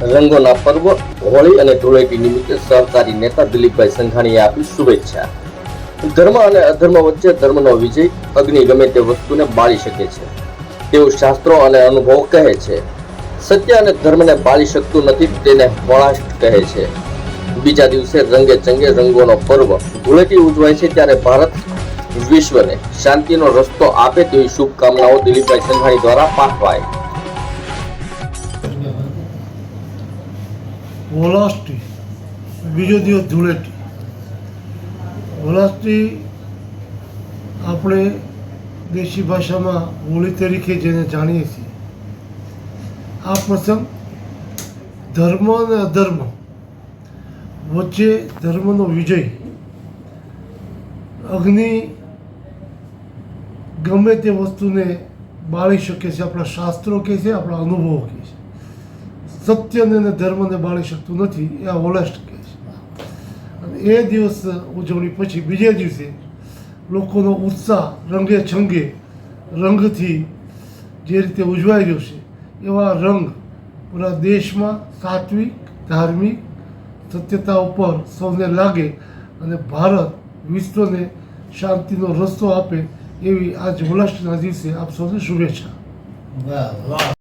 રંગોના પર્વ, હોળી અને ધૂળેટી નિમિત્તે સહકારી નેતા દિલીપભાઈ સંઘાણીએ આપી શુભેચ્છા. ધર્મ અને અધર્મ વચ્ચે ધર્મનો વિજય અગ્નિ ગમે તે વસ્તુને બાળી શકે છે. તેવું શાસ્ત્રો અને અનુભવ કહે છે. સત્ય અને ધર્મને બાળી શકતું નથી તેને હોળાષ્ટ કહે છે. બીજા દિવસે રંગે ચંગે રંગોનો પર્વ ધૂળેટી ઉજવાય છે ત્યારે ભારત વિશ્વને શાંતિનો રસ્તો આપે તેવી શુભકામનાઓ દિલીપભાઈ સંઘાણી દ્વારા પાઠવાય. હોલાષ્ટી, બીજો દિવસ ધૂળેટી. વોલાસ્ટી આપણે દેશી ભાષામાં હોળી તરીકે જેને જાણીએ છીએ. આ પ્રસંગ ધર્મ અને અધર્મ વચ્ચે ધર્મનો વિજય. અગ્નિ ગમે તે વસ્તુને બાળી શકે છે, આપણા શાસ્ત્રો કહે છે, આપણા અનુભવો કહે છે. સત્યને અને ધર્મને બાળી શકતું નથી, એ આ હોલેસ્ટ કહે છે અને એ દિવસ ઉજવણી પછી બીજે દિવસે લોકોનો ઉત્સાહ રંગે છંગે રંગથી જે રીતે ઉજવાઈ રહ્યો છે, એવા રંગ પૂરા દેશમાં સાત્વિક, ધાર્મિક સત્યતા ઉપર સૌને લાગે અને ભારત વિશ્વને શાંતિનો રસ્તો આપે એવી આજ હોલાષ્ટના દિવસે આપ સૌને શુભેચ્છા.